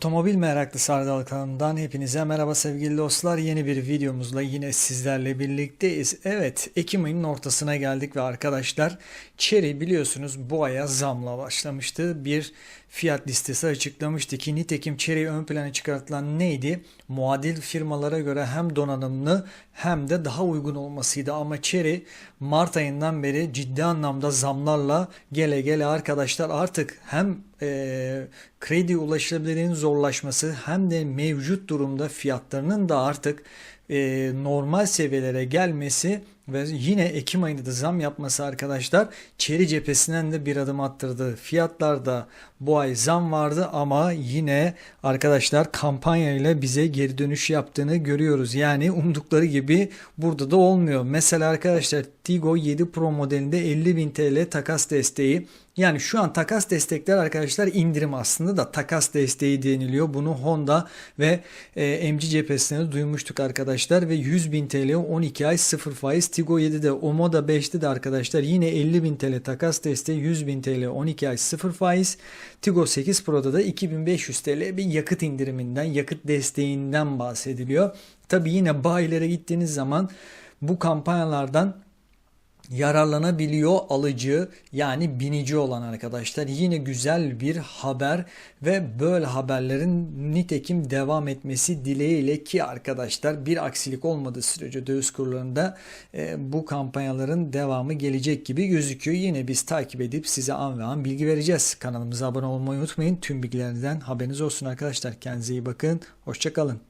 Otomobil meraklısı Ardal kanalından hepinize merhaba sevgili dostlar. Yeni bir videomuzla yine sizlerle birlikteyiz. Evet Ekim ayının ortasına geldik ve arkadaşlar Chery biliyorsunuz bu aya zamla başlamıştı. Bir fiyat listesi açıklamıştı ki nitekim Chery ön plana çıkartılan neydi? Muadil firmalara göre hem donanımlı hem de daha uygun olmasıydı. Ama Chery Mart ayından beri ciddi anlamda zamlarla gele gele arkadaşlar artık hem e, kredi ulaşılabilirliğinin zorlaşması hem de mevcut durumda fiyatlarının da artık e, normal seviyelere gelmesi ve yine Ekim ayında da zam yapması arkadaşlar Çeri cephesinden de bir adım attırdı. Fiyatlarda bu ay zam vardı ama yine arkadaşlar kampanya ile bize geri dönüş yaptığını görüyoruz. Yani umdukları gibi burada da olmuyor. Mesela arkadaşlar Tigo 7 Pro modelinde 50.000 TL takas desteği yani şu an takas destekler arkadaşlar indirim aslında da takas desteği deniliyor. Bunu Honda ve e, MG cephesinde duymuştuk arkadaşlar ve 100.000 TL 12 ay 0 faiz Tigo 7'de Omoda 5'te de arkadaşlar yine 50.000 TL takas desteği 100.000 TL 12 ay 0 faiz Tigo 8 Pro'da da 2500 TL bir yakıt indiriminden yakıt desteğinden bahsediliyor. Tabi yine bayilere gittiğiniz zaman bu kampanyalardan yararlanabiliyor alıcı yani binici olan arkadaşlar. Yine güzel bir haber ve böyle haberlerin nitekim devam etmesi dileğiyle ki arkadaşlar bir aksilik olmadığı sürece döviz kurlarında e, bu kampanyaların devamı gelecek gibi gözüküyor. Yine biz takip edip size an ve an bilgi vereceğiz. Kanalımıza abone olmayı unutmayın. Tüm bilgilerden haberiniz olsun arkadaşlar. Kendinize iyi bakın. Hoşçakalın.